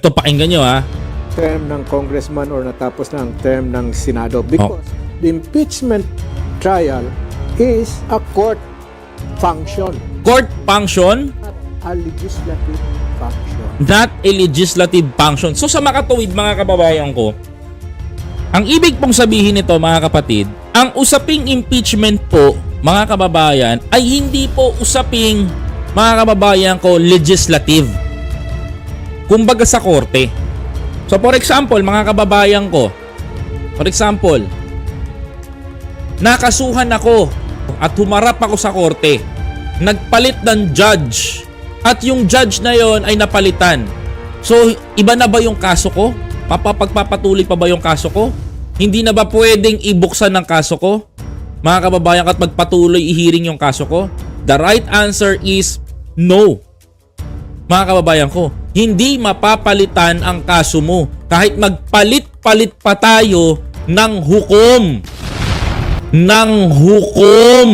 Ito pakinggan nyo ha. term ng congressman or natapos na ang term ng Senado because the impeachment trial is a court function, Court function, not a legislative function. not a legislative function. So sa makatuwid mga kababayan ko, ang ibig pong sabihin nito mga kapatid, ang usaping impeachment po mga kababayan ay hindi po usaping mga kababayan ko legislative. Kumbaga sa korte. So for example mga kababayan ko, for example, nakasuhan ako at humarap ako sa korte. Nagpalit ng judge at yung judge na yon ay napalitan. So, iba na ba yung kaso ko? Papapagpapatuloy pa ba yung kaso ko? Hindi na ba pwedeng ibuksan ng kaso ko? Mga kababayan at magpatuloy i-hearing yung kaso ko? The right answer is no. Mga kababayan ko, hindi mapapalitan ang kaso mo kahit magpalit-palit pa tayo ng hukom. Ng hukom.